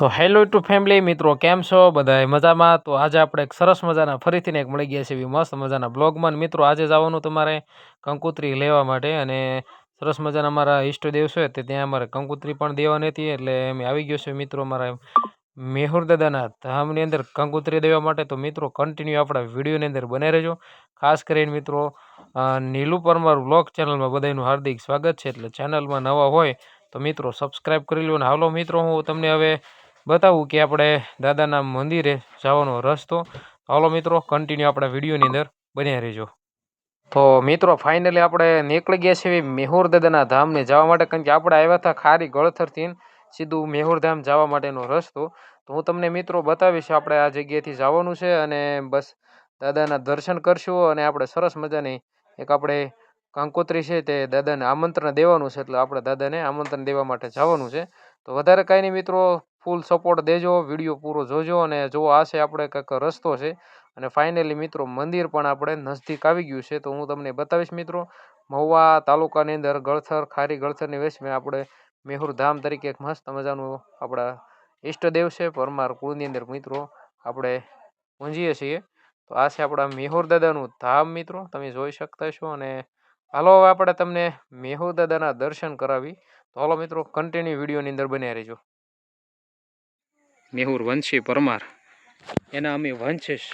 તો hello two family મિત્રો, કેમ છો? બધાય મજામાં? તો આજે આપણે એક સરસ મજાના ફરીથી એક મળી ગયા છે એવી મસ્ત મજાના બ્લોગમાં મિત્રો, આજે જવાનું તમારે કંકુત્રી લેવા માટે અને સરસ મજાના અમારા ઈષ્ટદેવ છે તે ત્યાં અમારે કંકુત્રી પણ દેવાની હતી એટલે અમે આવી ગયો છે મિત્રો અમારા મેહુર દાદાના ધામની અંદર કંકુત્રી દેવા માટે. તો મિત્રો કન્ટિન્યુ આપણા વિડીયોની અંદર બને રહેજો. ખાસ કરીને મિત્રો નીલુ પરમાર બ્લોગ ચેનલમાં બધાનું હાર્દિક સ્વાગત છે. એટલે ચેનલમાં નવા હોય તો મિત્રો સબસ્ક્રાઈબ કરી લો. અને હાલો મિત્રો, હું તમને હવે બતાવું કે આપણે દાદાના મંદિરે જવાનો રસ્તો. હાલો મિત્રો કન્ટિન્યુ આપણા વિડીયોની અંદર બન્યા રહેજો. તો મિત્રો ફાઇનલી આપણે નીકળી ગયા છીએ મેહુર દાદાના ધામને જવા માટે, કારણ કે આપણે આવ્યા હતા ખારી ગળથરથી સીધું મેહુર ધામ જવા માટેનો રસ્તો. તો હું તમને મિત્રો બતાવીશ, આપણે આ જગ્યાએથી જવાનું છે અને બસ દાદાના દર્શન કરશું અને આપણે સરસ મજાની એક આપણે કંકોત્રી છે તે દાદાને આમંત્રણ દેવાનું છે, એટલે આપણે દાદાને આમંત્રણ દેવા માટે જવાનું છે. તો વધારે કાંઈ નહીં મિત્રો ફૂલ સપોર્ટ દેજો વીડિયો પૂરો જોજો અને જો આ છે આપણે કંઈક રસ્તો છે અને ફાઇનલી મિત્રો મંદિર પણ આપણે નજદીક આવી ગયું છે, તો હું તમને બતાવીશ મિત્રો, મહુવા તાલુકાની અંદર ગળથર, ખારી ગળથરની વેચમે આપણે મેહુર ધામ તરીકે એક મસ્ત મજાનું આપણા ઈષ્ટદેવ છે, પરમાર કુળની અંદર મિત્રો આપણે પૂંજીએ છીએ. તો આ છે આપણા મેહુર દાદાનું ધામ મિત્રો, તમે જોઈ શકતા છો અને હાલો હવે આપણે તમને મેહુર દાદાના દર્શન કરાવી. તો હાલો મિત્રો કન્ટિન્યુ વિડીયોની અંદર બન્યા રહેજો. મેહુર વંશી પરમાર. એના અમે વંશીશ,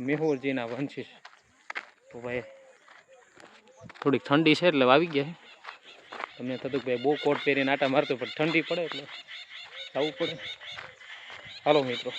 મેહુરજીના વંશીશ. તો ભાઈ, થોડીક ઠંડી છે એટલે આવી ગયા તમને થતું ભાઈ બહુ કોટ પહેરીને આટા મારતો પણ ઠંડી પડે એટલે આવું પડે. હાલો મિત્રો.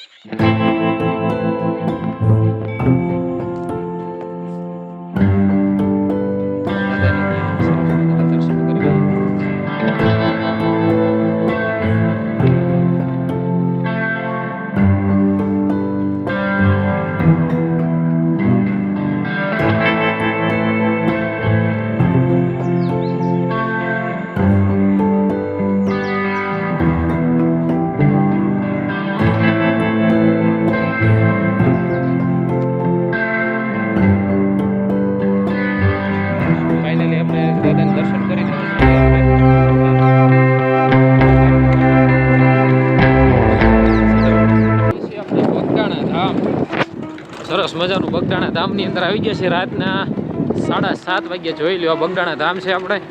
સરસ મજાનું બગડાણા ધામની અંદર આવી ગયા છે. રાતના સાડા સાત વાગ્યા જોઈ લ્યો બગડાણા ધામ છે આપણે.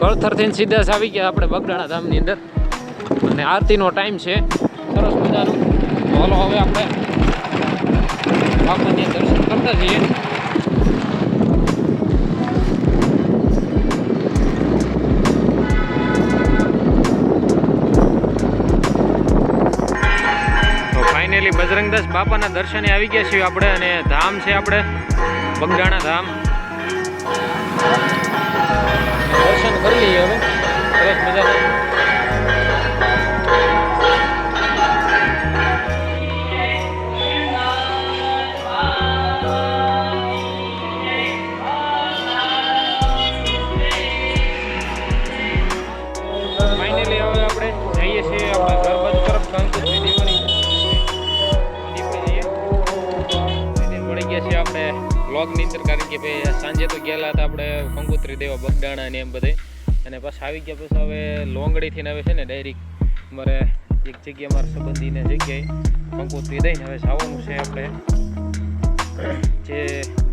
કળથરથી સીધા જ આવી ગયા આપણે બગડાણા ધામની અંદર. અને આરતીનો ટાઈમ છે. સરસ મજાનું. ચાલો હવે આપણે બાપાની દર્શન કરતા જઈએ. બજરંગદાસ બાપાના દર્શને આવી ગયા છીએ આપણે અને ધામ છે આપણે બગડાણા ધામ. દર્શન કરી લઈએ હવે. સરસ મજાના. બ્લોગની અંદર કારણ કે ભાઈ સાંજે તો ગયેલા હતા આપણે કંકુત્રી દેવા બગડાણા ને એમ બધે. અને પાછા આવી ગયા પછી હવે લોંગડીથી હવે છે ને ડાયરેક્ટ અમારે એક જગ્યાએ મારા સંબંધીને જગ્યાએ કંકુત્રી દઈને હવે જવાનું છે આપણે. જે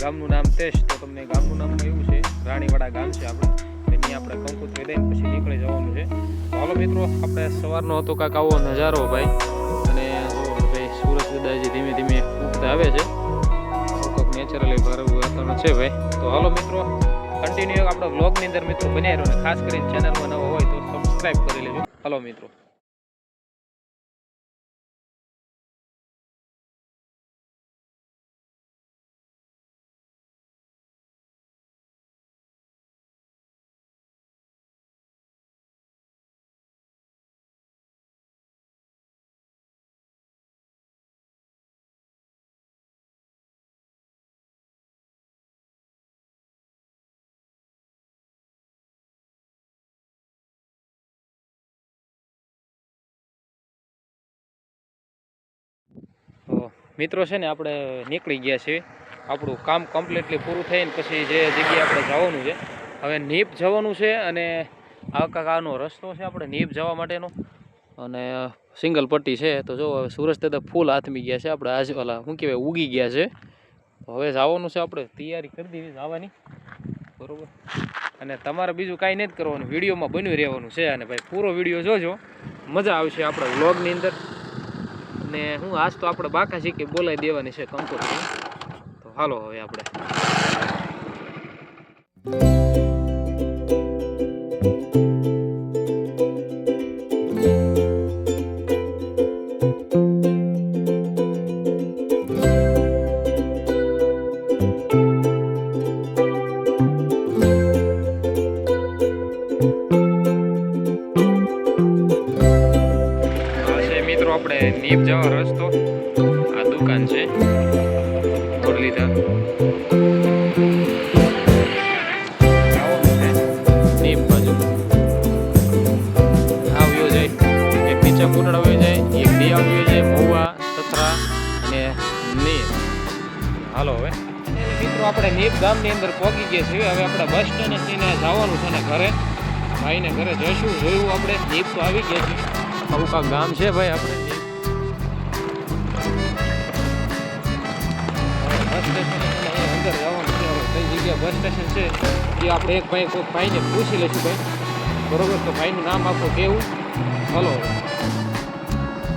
ગામનું નામ તેશ તો તમને ગામનું નામ એવું છે, રાણીવાડા ગામ છે આપણે. એની આપણે કંકુત્રી દઈને પછી નીકળી જવાનું છે. હાલો મિત્રો, આપણે સવારનો હતો કાંક આવો નજારો ભાઈ. અને ભાઈ સુરજ ઉદયજી ધીમે ધીમે ઉગતા આવે છે. કોક નેચરલી ભરવું છે ભાઈ. તો હાલો મિત્રો કન્ટિન્યુ આપણા બ્લોગની અંદર મિત્રો બન્યા રહ્યો ખાસ કરીને ચેનલમાં નવો હોય તો સબસ્ક્રાઈબ કરી લેજો. હાલો મિત્રો. મિત્રો છે ને આપણે નીકળી ગયા છીએ. આપણું કામ કમ્પ્લીટલી પૂરું થઈને પછી જે જગ્યાએ આપણે જવાનું છે, હવે નીપ જવાનું છે અને આ કાકાનો રસ્તો છે આપણે નીપ જવા માટેનો. અને સિંગલ પટ્ટી છે, તો જો હવે સુરજ દાદા ફૂલ હાથમી ગયા છે આપણે આજ ઓલા શું કહેવાય, ઉગી ગયા છે. હવે જવાનું છે આપણે, તૈયારી કરી દીધી જવાની. બરાબર? અને તમારે બીજું કાંઈ નથી કરવાનું, વિડીયોમાં બન્યું રહેવાનું છે. અને ભાઈ, પૂરો વીડિયો જોજો. મજા આવશે આપણા વ્લોગની અંદર. અને હું આજ તો આપણે બાકા શીખી બોલાવી દેવાની છે કંકોત્રી. તો હાલો હવે આપણે. બાજુ જાય એક નીચે કુંડળ આવ્યો જાય એક દિયા આવ્યો જાય મહુવા સથરા અને નીર. હાલો હવે. મિત્રો આપણે નીપ ગામની અંદર પહોંચી ગયા છીએ. હવે આપણે બસ સ્ટેન્ડ થઈને જવાનું છે ને ઘરે. ભાઈને ઘરે જઈશું જોયું આપણે. નીપ તો આવી ગયા છે. આવું કાંક ગામ છે ભાઈ આપણે? બસ સ્ટેશન છે. એ આપણે એક ભાઈ કોઈ ભાઈને પૂછી લઈશું ભાઈ. બરોબર? તો ભાઈનું નામ આપો કેવું? હલો.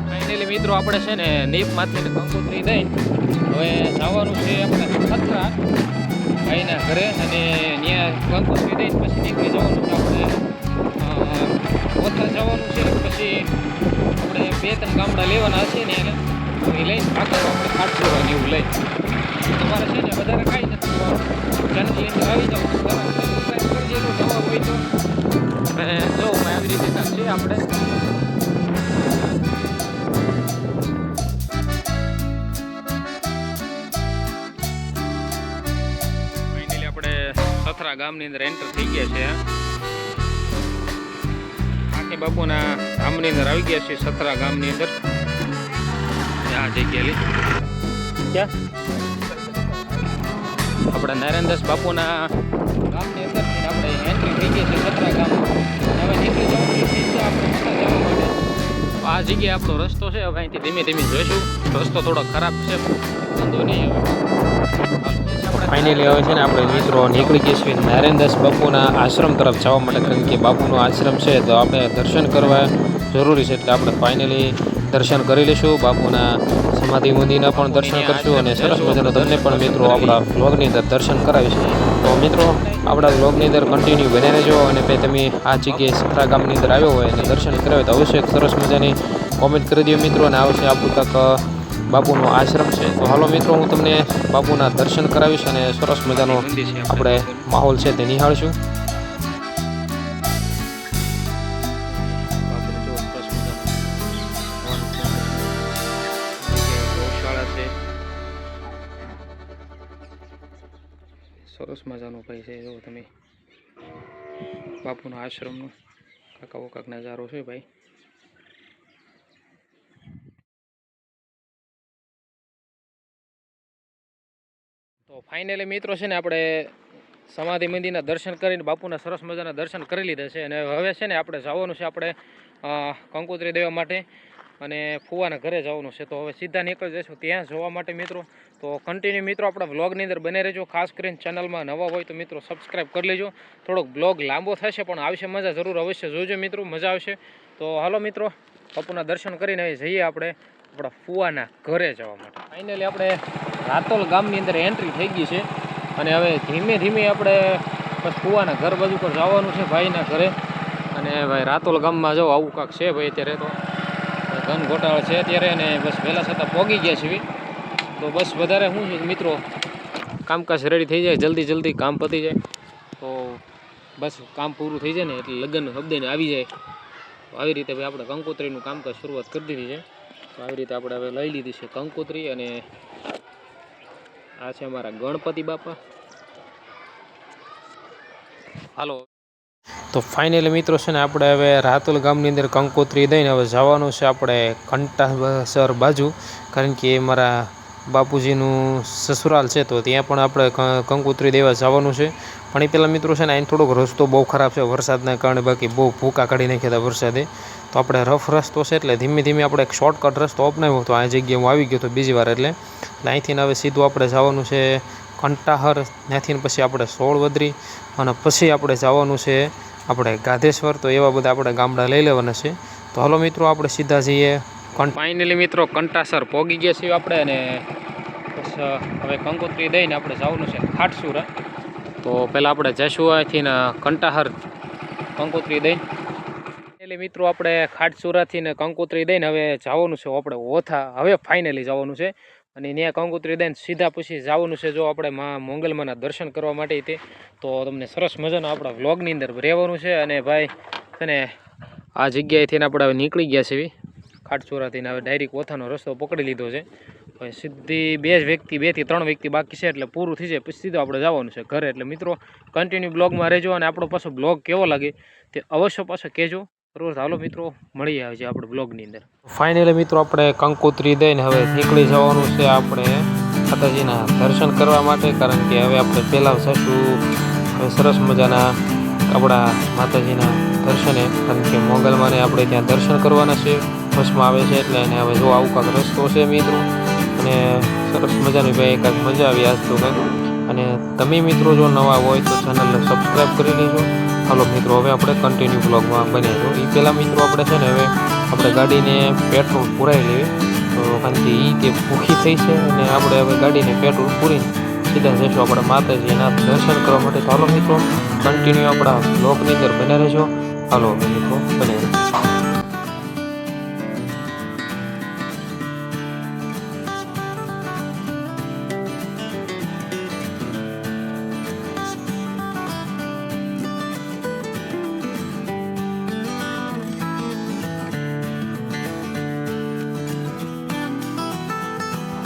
ફાઇનલી મિત્રો આપણે છે ને નીપ માથે કંકોત્રી દઈ. હવે જવાનું છે આપણે ખતરા ભાઈના ઘરે અને ત્યાં કંકોત્રી દઈને પછી નીકળી જવાનું છે આપણે અ, ઓથર જવાનું છે. પછી આપણે બે ત્રણ ગામડા લેવાના હશે ને એને. એ લઈને આગળ આપણે ને એવું લઈ. તમારે છે વધારે કાંઈ નથી ચેનલની અંદર આવી જાઓ સબસ્ક્રાઈબ જો આવી રીતે કાંઈક આપણે આપણે સથરા ગામની અંદર એન્ટર થઈ ગયા છે. આખી બાપુના ગામની અંદર આવી ગયા છે સથરા ગામની અંદર. આ જગ્યા આપણા નારાયણદાસ બાપુના ગામની અંદર આપણે એન્ટ્રી થઈ ગઈ છે સથરા ગામ. હવે નીકળી જવાનું આ જગ્યાએ આપણો રસ્તો છે. હવે અહીંથી ધીમે ધીમે જોઈશું. રસ્તો થોડો ખરાબ છે. વાંધો નહીં હવે. ફાઇનલી હવે છે ને આપણે મિત્રો નીકળી ગયા છીએ નારાયણદાસ બાપુના આશ્રમ તરફ જવા માટે. કારણ કે બાપુનો આશ્રમ છે, તો આપણે દર્શન કરવા જરૂરી છે. એટલે આપણે ફાઇનલી દર્શન કરી લઈશું. બાપુના સમાધિ મંદિરના પણ દર્શન કરશું અને સરસ મજાનો તમને પણ મિત્રો આપણા વ્લોગની અંદર દર્શન કરાવીશું. તો મિત્રો, આપણા વ્લોગની અંદર કન્ટિન્યુ બને રહેજો અને ભાઈ તમે આ જગ્યાએ સખરા ગામની અંદર આવ્યો હોય અને દર્શન કરાવે તો અવશ્ય સરસ મજાની કોમેન્ટ કરી દો મિત્રો અને આવશે આપણું તક બાપુનો આશ્રમ છે. તો હાલો મિત્રો, હું તમને બાપુના દર્શન કરાવીશ અને સરસ મજાનો આપણે માહોલ છે તે નિહાળશું. ભાઈ છે. જો તમે બાપુના આશ્રમનો કાક નજારો છે ભાઈ. તો ફાઇનલી મિત્રો છે ને આપણે સમાધિ મંદિરના દર્શન કરીને બાપુના સરસ મજાના દર્શન કરી લીધા છે. અને હવે છે ને આપણે જવાનું છે આપણે કંકોત્રી દેવા માટે અને ફુવાના ઘરે જવાનું છે. તો હવે સીધા નીકળી જઈશું. ત્યાં જોવા માટે મિત્રો તો કન્ટિન્યુ મિત્રો આપણા વ્લોગની અંદર બને રહેજો. ખાસ કરીને ચેનલમાં નવા હોય તો મિત્રો સબસ્ક્રાઈબ કરી લેજો. થોડોક બ્લોગ લાંબો થશે, પણ આવશે મજા જરૂર અવશ્ય જોજો મિત્રો, મજા આવશે. તો હાલો મિત્રો બાપુના દર્શન કરીને હવે જઈએ આપણે આપણા ફુવાના ઘરે જવા માટે. ફાઇનલી આપણે રાતોલ ગામની અંદર એન્ટ્રી થઈ ગઈ છે. અને હવે ધીમે ધીમે આપણે ફુવાના ઘર બાજુ પર જવાનું છે ભાઈના ઘરે. અને ભાઈ રાતોલ ગામમાં જાઓ આવું કાંક છે ભાઈ અત્યારે તો. ઘન ઘોટાળ છે અત્યારે અને બસ વહેલા છતાં પોગી ગયા છીએ. તો બસ વધારે શું છે, મિત્રો કામકાજ રેડી થઈ જાય, જલ્દી જલ્દી કામ પતી જાય. તો બસ કામ પૂરું થઈ જાય ને, એટલે લગ્ન હબદેને આવી જાય. તો આવી રીતે ભાઈ આપણે કંકોત્રીનું કામકાજ શરૂઆત કરી દીધી છે. તો આવી રીતે આપણે હવે લઈ લીધી છે કંકોત્રી અને આ છે અમારા ગણપતિ બાપા. હાલો. તો ફાઇનલી મિત્રો છે ને, આપણે હવે રાતુલ ગામની અંદર કંકોત્રી દઈને હવે જવાનું છે આપણે કંટાસર બાજુ. કારણ કે મારા બાપુજીનું સસુરાલ છે તો ત્યાં પણ આપણે કંકોત્રી દેવા જવાનું છે. પણ એ પહેલાં મિત્રો છે ને અહીં થોડોક રસ્તો બહુ ખરાબ છે. વરસાદના કારણે બાકી બહુ ભૂકા કાઢી નાખ્યા હતા વરસાદે. તો આપણે રફ રસ્તો છે એટલે ધીમે ધીમે આપણે એક શોર્ટકટ રસ્તો અપનાવ્યો તો આ જગ્યાએ હું આવી ગયો હતો બીજી વાર એટલે. અહીંથી હવે સીધું આપણે જવાનું છે કંટાહર. ત્યાંથી પછી આપણે સોળવદરી અને પછી આપણે જવાનું છે આપણે ગાધેશ્વર. તો એવા બધા આપણે ગામડા લઈ લેવાના છે. તો હલો મિત્રો, આપણે સીધા જઈએ. ફાઇનલી મિત્રો કંટાસર પોગી ગયા છીએ આપણે અને બસ હવે કંકોત્રી દઈને આપણે જવાનું છે ખાટસુરા તો પહેલાં આપણે જઈશું અહીંથી ને કંટાહર કંકોત્રી દઈને એટલે મિત્રો આપણે ખાટસુરાથી ને કંકોત્રી દઈને હવે જવાનું છે આપણે ઓથા. હવે ફાઇનલી જવાનું છે અને ત્યાં કંકોત્રી દઈને સીધા પછી જવાનું છે જો આપણે મા મોંગલમાના દર્શન કરવા માટે તે. તો તમને સરસ મજાના આપણા વ્લોગની અંદર રહેવાનું છે અને ભાઈ તને આ જગ્યાએથી આપણે હવે નીકળી ગયા છે ખાટસુરાથી હવે ડાયરેક્ટ ઓથાનો રસ્તો પકડી લીધો છે. હવે સીધી બે જ વ્યક્તિ બેથી ત્રણ વ્યક્તિ બાકી છે એટલે પૂરું થઈ જાય. પછી સીધો આપણે જવાનું છે ઘરે. એટલે મિત્રો કન્ટિન્યુ બ્લોગમાં રહેજો અને આપણો પાછો બ્લોગ કેવો લાગે તે અવશ્ય પાછો કહેજો. બરોબર હાલો મિત્રો મળી આવે છે આપણે બ્લોગની અંદર. ફાઇનલી મિત્રો, આપણે કંકોત્રી દઈને હવે નીકળી જવાનું છે આપણે માતાજીના દર્શન કરવા માટે, કારણ કે હવે આપણે પહેલાં જશું. સરસ મજાના આપણા માતાજીના દર્શને, કારણ કે મોગલમાંને આપણે ત્યાં દર્શન કરવાના છે. બસમાં આવે છે એટલે એને હવે જો આવું કાંક રસ્તો છે મિત્રો. અને સરસ મજાની ભાઈ કાંઈક મજા આવી આજ તો કંઈક અને તમે મિત્રો જો નવા હોય તો ચેનલને સબસ્ક્રાઈબ કરી લેજો. હાલો મિત્રો, હવે આપણે કન્ટિન્યુ બ્લોગમાં બન્યા છો એ પહેલાં મિત્રો આપણે છે ને હવે આપણે ગાડીને પેટ્રોલ પુરાઈ લેવી. તો કારણ કે એ તે ભૂખી થઈ છે અને આપણે હવે ગાડીને પેટ્રોલ પૂરીને સીધા જઈશું આપણે માતાજીના દર્શન કરવા માટે. ચાલો મિત્રો કન્ટિન્યુ આપણા બ્લોગની અંદર બને રહેજો. હાલો મિત્રો બને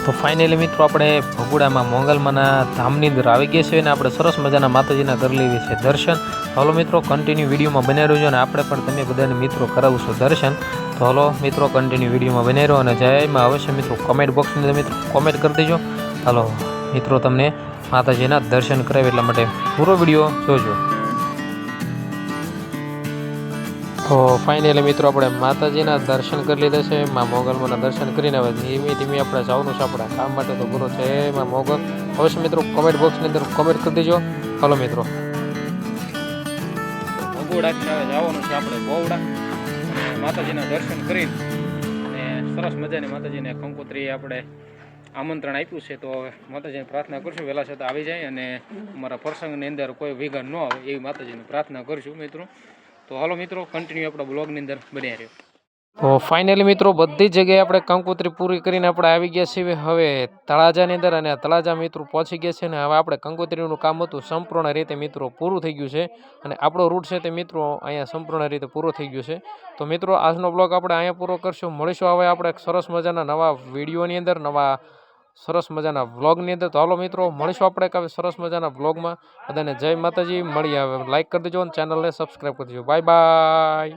તો ફાઇનલી મિત્રો આપણે ભગુડામાં મોંગલમાના ધામની અંદર આવી ગયા છીએ અને આપણે સરસ મજાના માતાજીના કરી લેવી છે દર્શન. હલો મિત્રો કન્ટિન્યુ વિડીયોમાં બન્યા રહ્યો અને આપણે પણ તમે બધાને મિત્રો કરાવશું દર્શન. તો હલો મિત્રો કન્ટિન્યુ વિડીયોમાં બન્યા રહ્યો અને જયમાં અવશ્ય મિત્રો કોમેન્ટ બોક્સની મિત્રો કોમેન્ટ કરી દેજો. હાલો મિત્રો, તમને માતાજીના દર્શન કરાવે એટલા માટે પૂરો વીડિયો જોજો. તો ફાઇનલી મિત્રો આપણે માતાજીના દર્શન કરી લીધા છે. માં મોગલમાંના દર્શન કરીને હવે ધીમે ધીમે આપણે જવાનું છે આપણા કામ માટે તો પૂરો છે. માં મોગલ અવશ્ય મિત્રો કોમેન્ટ બોક્સની અંદર કોમેન્ટ કરી દેજો. હલો મિત્રો. જવાનું છે આપણે બહુડા માતાજીના દર્શન કરીને અને સરસ મજાની માતાજીને કંકોત્રી આપણે આમંત્રણ આપ્યું છે. તો માતાજીને પ્રાર્થના કરીશું. વહેલા છતાં આવી જાય અને અમારા પ્રસંગની અંદર કોઈ વિઘન ન આવે એવી માતાજીને પ્રાર્થના કરશું મિત્રો. તો હાલો મિત્રો કન્ટિન્યુ આપણા બ્લોગની અંદર બન્યા રહ્યો તો ફાઇનલી મિત્રો, બધી જગ્યાએ આપણે કંકોત્રી પૂરી કરીને આપણે આવી ગયા છીએ. હવે તળાજાની અંદર અને તળાજા મિત્રો પહોંચી ગયા છે અને હવે આપણે કંકોત્રીનું કામ હતું સંપૂર્ણ રીતે મિત્રો પૂરું થઈ ગયું છે. અને આપણો રૂટ છે તે મિત્રો અહીંયા સંપૂર્ણ રીતે પૂરો થઈ ગયો છે. તો મિત્રો, આજનો બ્લોગ આપણે અહીંયા પૂરો કરશું. મળીશું હવે આપણે સરસ મજાના નવા વિડીયોની અંદર, નવા સરસ મજાના વ્લોગની અંદર. તો હાલો મિત્રો, મળીશું આપણે કાવે સરસ મજાના વ્લોગમાં. બધાને જય માતાજી મળી આવે લાઈક કરી દેજો અને ચેનલને સબસ્ક્રાઈબ કરી દેજો. Bye bye